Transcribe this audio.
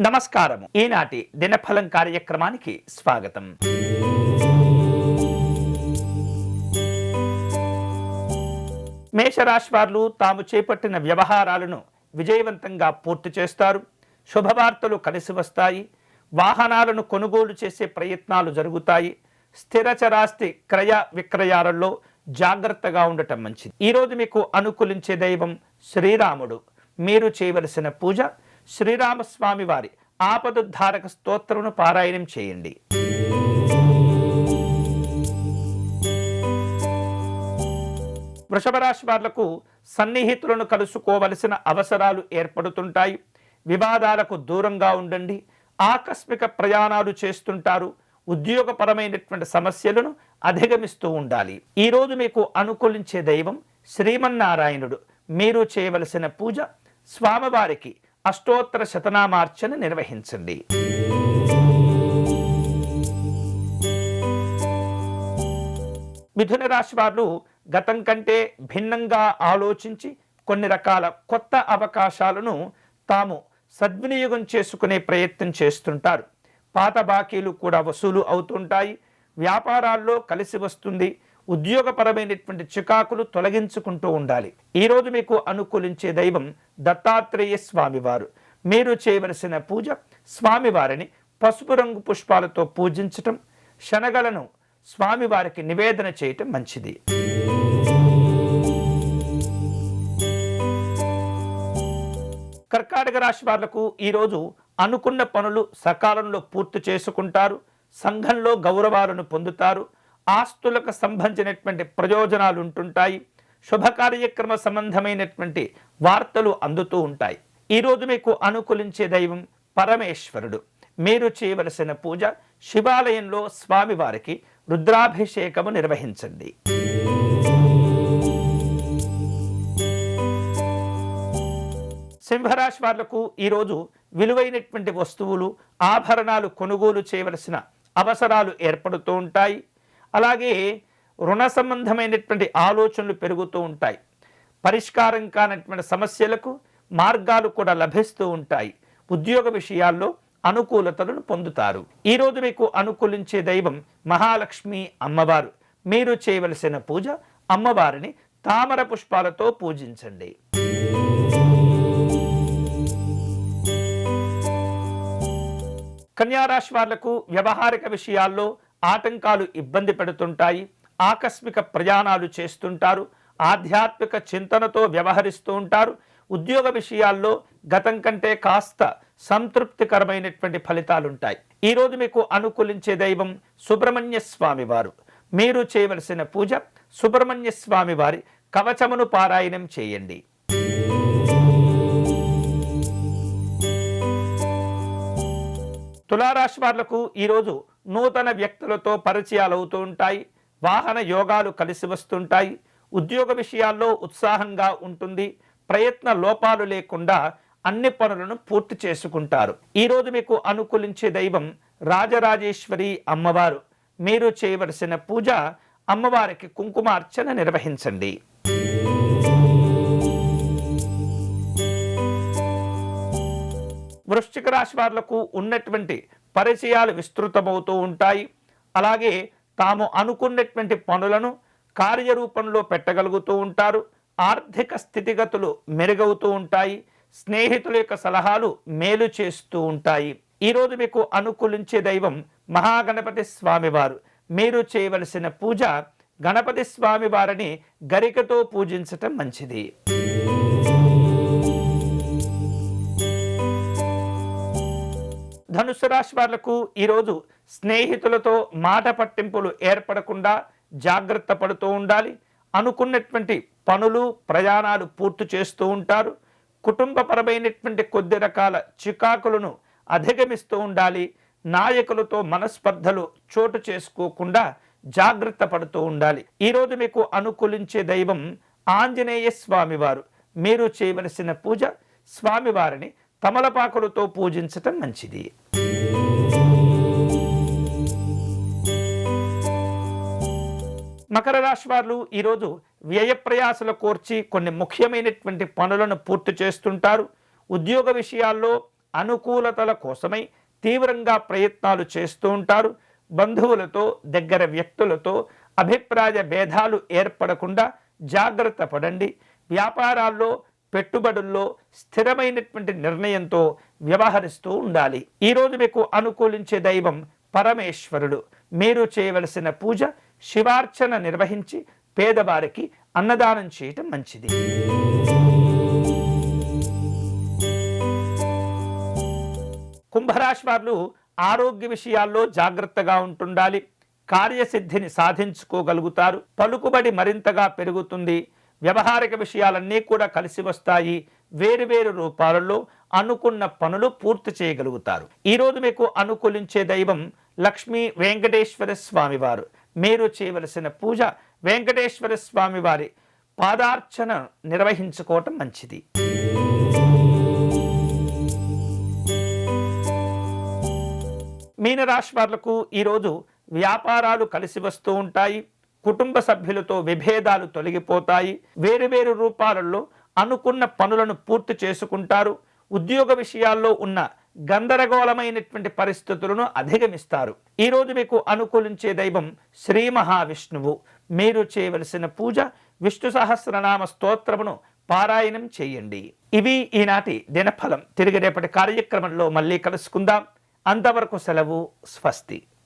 నమస్కారము. ఈనాటి దినఫలం కార్యక్రమానికి స్వాగతం. మేషరాశి వారు తాము చేపట్టిన వ్యవహారాలను విజయవంతంగా పూర్తి చేస్తారు. శుభవార్తలు కలిసి వస్తాయి. వాహనాలను కొనుగోలు చేసే ప్రయత్నాలు జరుగుతాయి. స్థిరచరాస్తి క్రయ విక్రయాలలో జాగ్రత్తగా ఉండటం మంచిది. ఈరోజు మీకు అనుకూలించే దైవం శ్రీరాముడు. మీరు చేయవలసిన పూజ శ్రీరామస్వామి వారి ఆపదుద్ధారక స్తోత్రమును పారాయణం చేయండి. వృషభ రాశి వాళ్ళకు సన్నిహితులను కలుసుకోవలసిన అవసరాలు ఏర్పడుతుంటాయి. వివాదాలకు దూరంగా ఉండండి. ఆకస్మిక ప్రయాణాలు చేస్తుంటారు. ఉద్యోగపరమైనటువంటి సమస్యలను అధిగమిస్తూ ఉండాలి. ఈరోజు మీకు అనుకూలించే దైవం శ్రీమన్నారాయణుడు. మీరు చేయవలసిన పూజ స్వామివారికి అష్టోత్తర శతనామార్చన నిర్వహించండి. మిథున రాశి వారు గతం కంటే భిన్నంగా ఆలోచించి కొన్ని రకాల కొత్త అవకాశాలను తాము సద్వినియోగం చేసుకునే ప్రయత్నం చేస్తుంటారు. పాత బాకీలు కూడా వసూలు అవుతుంటాయి. వ్యాపారాల్లో కలిసి వస్తుంది. ఉద్యోగపరమైనటువంటి చికాకులు తొలగించుకుంటూ ఉండాలి. ఈరోజు మీకు అనుకూలించే దైవం దత్తాత్రేయ స్వామివారు. మీరు చేయవలసిన పూజ స్వామివారిని పసుపు రంగు పుష్పాలతో పూజించటం శనగలను స్వామివారికి నివేదన చేయటం మంచిది. కర్కాటక రాశి వాళ్ళకు ఈరోజు అనుకున్న పనులు సకాలంలో పూర్తి చేసుకుంటారు సంఘంలో గౌరవాలను పొందుతారు ఆస్తులకు సంబంధించినటువంటి ప్రయోజనాలు ఉంటుంటాయి శుభ కార్యక్రమ సంబంధమైనటువంటి వార్తలు అందుతూ ఉంటాయి. ఈరోజు మీకు అనుకూలించే దైవం పరమేశ్వరుడు. మీరు చేయవలసిన పూజ శివాలయంలో స్వామివారికి రుద్రాభిషేకము నిర్వహించండి. సింహరాశి వాళ్ళకు ఈరోజు విలువైనటువంటి వస్తువులు ఆభరణాలు కొనుగోలు చేయవలసిన అవసరాలు ఏర్పడుతూ ఉంటాయి. అలాగే రుణ సంబంధమైనటువంటి ఆలోచనలు పెరుగుతూ ఉంటాయి. పరిష్కారం కానటువంటి సమస్యలకు మార్గాలు కూడా లభిస్తూ ఉంటాయి. ఉద్యోగ విషయాల్లో అనుకూలతలను పొందుతారు. ఈరోజు మీకు అనుకూలించే దైవం మహాలక్ష్మి అమ్మవారు. మీరు చేయవలసిన పూజ అమ్మవారిని తామర పుష్పాలతో పూజించండి. కన్యారాశి వాళ్ళకు వ్యవహారిక విషయాల్లో ఆటంకాలు ఇబ్బంది పెడుతుంటాయి. ఆకస్మిక ప్రయాణాలు చేస్తుంటారు ఆధ్యాత్మిక చింతనతో వ్యవహరిస్తూ ఉంటారు. ఉద్యోగ విషయాల్లో గతం కంటే కాస్త సంతృప్తికరమైనటువంటి ఫలితాలు ఉంటాయి ఈరోజు మీకు అనుకూలించే దైవం సుబ్రహ్మణ్య స్వామి వారు. మీరు చేయవలసిన పూజ సుబ్రహ్మణ్య స్వామి వారి కవచమును పారాయణం చేయండి. తులారాశి వార్లకు ఈరోజు నూతన వ్యక్తులతో పరిచయాలు అవుతూ ఉంటాయి. వాహన యోగాలు కలిసి వస్తుంటాయి. ఉద్యోగ విషయాల్లో ఉత్సాహంగా ఉంటుంది. ప్రయత్న లోపాలు లేకుండా అన్ని పనులను పూర్తి చేసుకుంటారు. ఈరోజు మీకు అనుకూలించే దైవం రాజరాజేశ్వరి అమ్మవారు. మీరు చేయవలసిన పూజ అమ్మవారికి కుంకుమార్చన నిర్వహించండి. వృశ్చిక రాశి వారులకు ఉన్నటువంటి పరిచయాలు విస్తృతమవుతూ ఉంటాయి. అలాగే తాము అనుకున్నటువంటి పనులను కార్యరూపంలో పెట్టగలుగుతూ ఉంటారు. ఆర్థిక స్థితిగతులు మెరుగవుతూ ఉంటాయి. స్నేహితుల యొక్క సలహాలు మేలు చేస్తూ ఉంటాయి. ఈరోజు మీకు అనుకూలించే దైవం మహాగణపతి స్వామివారు. మీరు చేయవలసిన పూజ గణపతి స్వామివారిని గరికతో పూజించటం మంచిది. ధనుసు రాశి వాళ్ళకు ఈరోజు స్నేహితులతో మాట పట్టింపులు ఏర్పడకుండా జాగ్రత్త పడుతూ ఉండాలి. అనుకున్నటువంటి పనులు ప్రయాణాలు పూర్తి చేస్తూ ఉంటారు. కుటుంబపరమైనటువంటి కొద్ది రకాల చికాకులను అధిగమిస్తూ ఉండాలి. నాయకులతో మనస్పర్ధలు చోటు చేసుకోకుండా జాగ్రత్త పడుతూ ఉండాలి. ఈరోజు మీకు అనుకూలించే దైవం ఆంజనేయ స్వామివారు. మీరు చేయవలసిన పూజ స్వామివారిని తమలపాకులతో పూజించటం మంచిది. మకర రాశి వారు ఈరోజు వ్యయప్రయాసలు కోర్చి కొన్ని ముఖ్యమైనటువంటి పనులను పూర్తి చేస్తుంటారు. ఉద్యోగ విషయాల్లో అనుకూలతల కోసమై తీవ్రంగా ప్రయత్నాలు చేస్తూ ఉంటారు. బంధువులతో దగ్గర వ్యక్తులతో అభిప్రాయ భేదాలు ఏర్పడకుండా జాగ్రత్త పడండి. వ్యాపారాల్లో పెట్టుబడుల్లో స్థిరమైనటువంటి నిర్ణయంతో వ్యవహరిస్తూ ఉండాలి. ఈరోజు మీకు అనుకూలించే దైవం పరమేశ్వరుడు. మీరు చేయవలసిన పూజ శివార్చన నిర్వహించి పేదవారికి అన్నదానం చేయటం మంచిది. కుంభరాశి వారు ఆరోగ్య విషయాల్లో జాగ్రత్తగా ఉంటుండాలి. కార్యసిద్ధిని సాధించుకోగలుగుతారు. పలుకుబడి మరింతగా పెరుగుతుంది. వ్యవహారిక విషయాలన్నీ కూడా కలిసి వస్తాయి. వేరువేరు రూపాలలో అనుకున్న పనులు పూర్తి చేయగలుగుతారు. ఈరోజు మీకు అనుకూలించే దైవం లక్ష్మీ వెంకటేశ్వర స్వామివారు. మీరు చేయవలసిన పూజ వెంకటేశ్వర స్వామివారి పాదార్చన నిర్వహించుకోవటం మంచిది. మీనరాశి వారులకు ఈరోజు వ్యాపారాలు కలిసి వస్తూ ఉంటాయి. కుటుంబ సభ్యులతో విభేదాలు తొలగిపోతాయి. వేరువేరు రూపాలలో అనుకున్న పనులను పూర్తి చేసుకుంటారు. ఉద్యోగ విషయాల్లో ఉన్న గందరగోళమైనటువంటి పరిస్థితులను అధిగమిస్తారు. ఈరోజు మీకు అనుకూలించే దైవం శ్రీ మహావిష్ణువు. మీరు చేయవలసిన పూజ విష్ణు సహస్రనామ స్తోత్రమును పారాయణం చేయండి. ఇవి ఈనాటి దినఫలం. తిరిగి రేపటి కార్యక్రమంలో మళ్ళీ కలుసుకుందాం. అంతవరకు సెలవు స్వస్తి.